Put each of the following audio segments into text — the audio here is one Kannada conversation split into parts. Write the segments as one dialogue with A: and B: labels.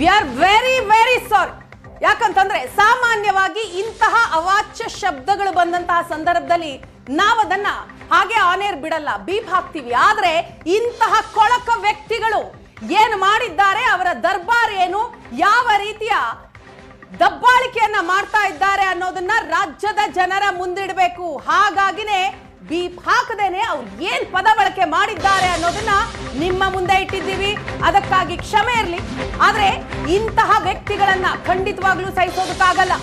A: We are very very sorry ಯಾಕಂತಂದ್ರೆ ಸಾಮಾನ್ಯವಾಗಿ ಇಂತಹ ಅವಾಚ್ಯ ಶಬ್ದಗಳು ಬಂದಂತಹ ಸಂದರ್ಭದಲ್ಲಿ ನಾವದನ್ನ ಹಾಗೆ ಆನೇರ್ ಬಿಡಲ್ಲ ಬೀಪ್ ಹಾಕ್ತೀವಿ. ಆದ್ರೆ ಇಂತಹ ಕೊಳಕ ವ್ಯಕ್ತಿಗಳು ಏನು ಮಾಡಿದ್ದಾರೆ, ಅವರ ದರ್ಬಾರ್ ಏನು, ಯಾವ ರೀತಿಯ ದಬ್ಬಾಳಿಕೆಯನ್ನ ಮಾಡ್ತಾ ಇದ್ದಾರೆ ಅನ್ನೋದನ್ನ ರಾಜ್ಯದ ಜನರ ಮುಂದಿಡಬೇಕು. ಹಾಗಾಗಿನೇ ಬೀಪ್ ಹಾಕದೇನೆ ಅವ್ರು ಏನ್ ಪದ ಬಳಕೆ ಮಾಡಿದ್ದಾರೆ ಅನ್ನೋದನ್ನ ನಿಮ್ಮ ಮುಂದೆ ಇಟ್ಟಿದ್ದೀವಿ. ಅದಕ್ಕಾಗಿ ಕ್ಷಮೆ ಇರಲಿ. ಆದ್ರೆ ಇಂತಹ ವ್ಯಕ್ತಿಗಳನ್ನ ಖಂಡಿತವಾಗ್ಲೂ ಸಹಿಸೋದಕ್ಕಾಗಲ್ಲ.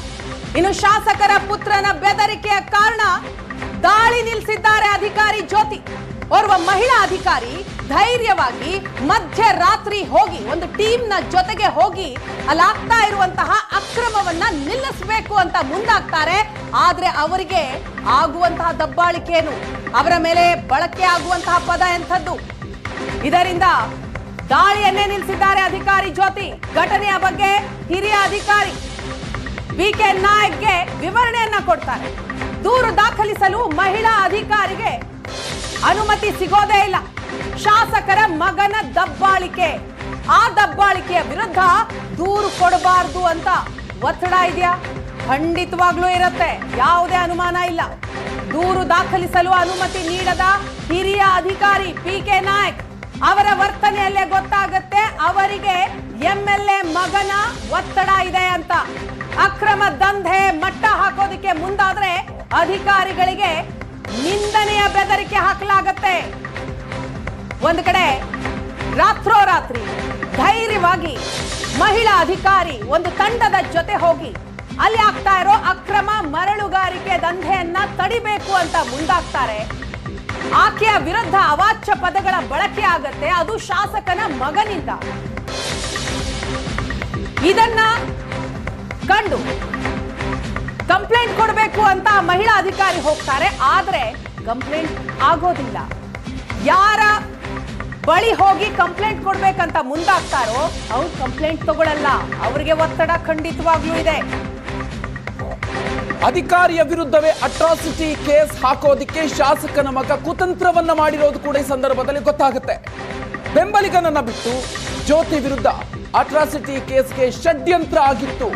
A: ಇನ್ನು ಶಾಸಕರ ಪುತ್ರನ ಬೆದರಿಕೆಯ ಕಾರಣ ದಾಳಿ ನಿಲ್ಲಿಸಿದ್ದಾರೆ ಅಧಿಕಾರಿ ಜ್ಯೋತಿ. ಓರ್ವ ಮಹಿಳಾ ಅಧಿಕಾರಿ ಧೈರ್ಯವಾಗಿ ಮಧ್ಯರಾತ್ರಿ ಹೋಗಿ ಒಂದು ಟೀಮ್ನ ಜೊತೆಗೆ ಹೋಗಿ ಅಲ್ಲಾಗ್ತಾ ಇರುವಂತಹ ನಿಲ್ಲಿಸಬೇಕು ಅಂತ ಮುಂದಾಗ್ತಾರೆ. ಆದ್ರೆ ಅವರಿಗೆ ಆಗುವಂತಹ ದಬ್ಬಾಳಿಕೆಯನ್ನು ಅವರ ಮೇಲೆ ಬಳಕೆ ಆಗುವಂತಹ ಪದ ಎಂಥದ್ದು? ಇದರಿಂದ ದಾಳಿಯನ್ನೇ ನಿಲ್ಲಿಸಿದ್ದಾರೆ ಅಧಿಕಾರಿ ಜ್ಯೋತಿ. ಘಟನೆಯ ಬಗ್ಗೆ ಹಿರಿಯ ಅಧಿಕಾರಿ ಬಿ ಕೆ ನಾಯಕ್ಗೆ ವಿವರಣೆಯನ್ನ ಕೊಡ್ತಾರೆ. ದೂರು ದಾಖಲಿಸಲು ಮಹಿಳಾ ಅಧಿಕಾರಿಗೆ ಅನುಮತಿ ಸಿಗೋದೇ ಇಲ್ಲ. ಶಾಸಕರ ಮಗನ ದಬ್ಬಾಳಿಕೆ. ಆ ದಬ್ಬಾಳಿಕೆಯ ವಿರುದ್ಧ ದೂರು ಕೊಡಬಾರದು ಅಂತ ಒತ್ತಡ ಇದೆಯಾ? ಖಂಡಿತವಾಗ್ಲೂ ಇರುತ್ತೆ. ಯಾವುದೇ ಅನುಮಾನ ಇಲ್ಲ. ದೂರು ದಾಖಲಿಸಲು ಅನುಮತಿ ನೀಡದ ಹಿರಿಯ ಅಧಿಕಾರಿ ಪಿ ಕೆ ನಾಯಕ್ ಅವರ ವರ್ತನೆಯಲ್ಲೇ ಗೊತ್ತಾಗುತ್ತೆ, ಅವರಿಗೆ ಎಂಎಲ್ಎ ಮಗನ ಒತ್ತಡ ಇದೆ ಅಂತ. ಅಕ್ರಮ ದಂಧೆ ಮಟ್ಟ ಹಾಕೋದಕ್ಕೆ ಮುಂದಾದ್ರೆ ಅಧಿಕಾರಿಗಳಿಗೆ ನಿಂದನೆಯ ಬೆದರಿಕೆ ಹಾಕಲಾಗತ್ತೆ. ಒಂದು ಕಡೆ ರಾತ್ರೋರಾತ್ರಿ ಧೈರ್ಯವಾಗಿ ಮಹಿಳಾ ಅಧಿಕಾರಿ ಒಂದು ತಂಡದ ಜೊತೆ ಹೋಗಿ ಅಲ್ಲಿ ಆಗ್ತಾ ಇರೋ ಅಕ್ರಮ ಮರಳುಗಾರಿಕೆ ದಂಧೆಯನ್ನ ತಡಿಬೇಕು ಅಂತ ಮುಂದಾಗ್ತಾರೆ. ಆಕೆಯ ವಿರುದ್ಧ ಅವಾಚ್ಯ ಪದಗಳ ಬಳಕೆ ಆಗತ್ತೆ, ಅದು ಶಾಸಕನ ಮಗನಿಂದ. ಇದನ್ನ ಕಂಡು ಕಂಪ್ಲೇಂಟ್ ಕೊಡಬೇಕು ಅಂತ ಮಹಿಳಾ ಅಧಿಕಾರಿ ಹೋಗ್ತಾರೆ, ಆದ್ರೆ ಕಂಪ್ಲೇಂಟ್ ಆಗೋದಿಲ್ಲ. ಯಾರ ಬಳಿ ಹೋಗಿ ಕಂಪ್ಲೇಂಟ್ ಕೊಡ್ಬೇಕಂತ ಮುಂದಾಗ್ತಾರೋ, ಅವ್ರು ಕಂಪ್ಲೇಂಟ್ ತಗೊಳಲ್ಲ. ಅವರಿಗೆ ಒತ್ತಡ ಖಂಡಿತವಾಗ್ಲೂ ಇದೆ.
B: ಅಧಿಕಾರಿಯ ವಿರುದ್ಧವೇ ಅಟ್ರಾಸಿಟಿ ಕೇಸ್ ಹಾಕೋದಿಕ್ಕೆ ಶಾಸಕನ ಮಗ ಕುತಂತ್ರವನ್ನ ಮಾಡಿರೋದು ಕೂಡ ಈ ಸಂದರ್ಭದಲ್ಲಿ ಗೊತ್ತಾಗುತ್ತೆ. ಬೆಂಬಲಿಗನನ್ನ ಬಿಟ್ಟು ಜ್ಯೋತಿ ವಿರುದ್ಧ ಅಟ್ರಾಸಿಟಿ ಕೇಸ್ಗೆ ಷಡ್ಯಂತ್ರ ಆಗಿತ್ತು.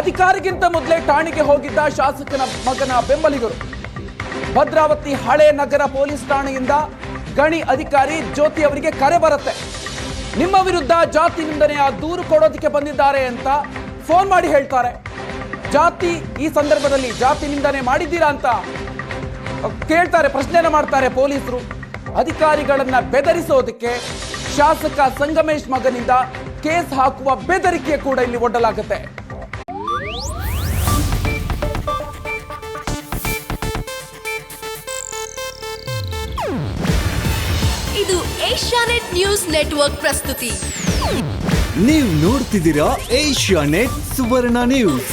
B: ಅಧಿಕಾರಿಗಿಂತ ಮೊದಲೇ ಠಾಣೆಗೆ ಹೋಗಿದ್ದ ಶಾಸಕನ ಮಗನ ಬೆಂಬಲಿಗರು. ಭದ್ರಾವತಿ ಹಳೆ ನಗರ ಪೊಲೀಸ್ ಠಾಣೆಯಿಂದ ಗಣಿ ಅಧಿಕಾರಿ ಜ್ಯೋತಿ ಅವರಿಗೆ ಕರೆ ಬರುತ್ತೆ. ನಿಮ್ಮ ವಿರುದ್ಧ ಜಾತಿ ನಿಂದನೆಯ ದೂರು ಕೊಡೋದಕ್ಕೆ ಬಂದಿದ್ದಾರೆ ಅಂತ ಫೋನ್ ಮಾಡಿ ಹೇಳ್ತಾರೆ. ಜಾತಿ ಈ ಸಂದರ್ಭದಲ್ಲಿ ಜಾತಿ ನಿಂದನೆ ಮಾಡಿದ್ದೀರಾ ಅಂತ ಕೇಳ್ತಾರೆ ಪ್ರಶ್ನೆ ಮಾಡ್ತಾರೆ ಪೊಲೀಸರು. ಅಧಿಕಾರಿಗಳನ್ನ ಬೆದರಿಸೋದಕ್ಕೆ ಶಾಸಕ ಸಂಗಮೇಶ್ ಮಗನಿಂದ ಕೇಸ್ ಹಾಕುವ ಬೆದರಿಕೆ ಕೂಡ ಇಲ್ಲಿ ಒಡ್ಡಲಾಗುತ್ತೆ.
C: ಇದು ಏಷ್ಯಾನೆಟ್ ನ್ಯೂಸ್ ನೆಟ್ವರ್ಕ್ ಪ್ರಸ್ತುತಿ.
D: ನೀವು ನೋಡ್ತಿದ್ದೀರಾ ಏಷ್ಯಾ ನೆಟ್ ಸುವರ್ಣ ನ್ಯೂಸ್.